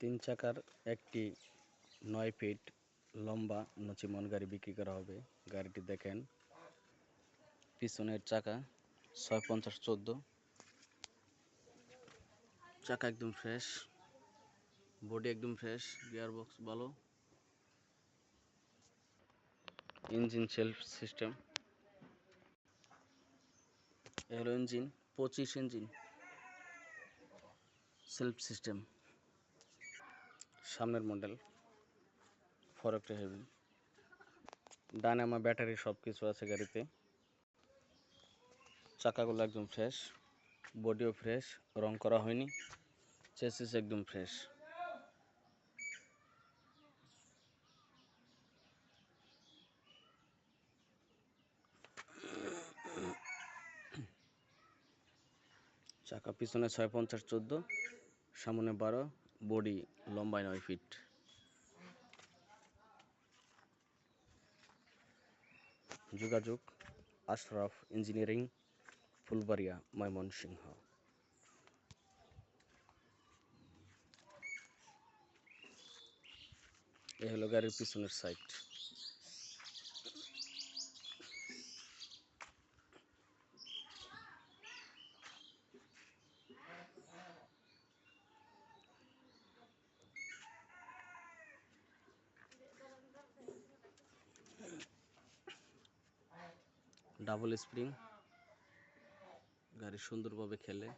তিন চাকার একটি নয় ফিট লম্বা নচিমন গাড়ি বিক্রি করা হবে। গাড়িটি দেখেন, পিছনের চাকা ছয় পঞ্চাশ চোদ্দ। চাকা একদম ফ্রেশ বডি একদম ফ্রেশ গিয়ার বক্স ভালো ইঞ্জিন সেলফ সিস্টেম হলো ইঞ্জিন পঁচিশ ইঞ্জিন সেলফ সিস্টেম সামনের মডেল ফরকটা হেভি ডানে আমার ব্যাটারি সব কিছু আছে গাড়িতে। চাকাগুলো একদম ফ্রেশ বডিও ফ্রেশ রং করা হয়নি চেসিস একদম ফ্রেশ চাকা পিছনে ছয় পঞ্চাশ চোদ্দ, সামনে বারো বডি লম্বায় নয় ফিট। যোগাযোগ আশরাফ ইঞ্জিনিয়ারিং ফুলবাড়িয়া ময়মনসিংহ। এ হলো গাড়ির পিছনের সাইড ডাবল স্প্রিং। গাড়ি সুন্দরভাবে খেলে।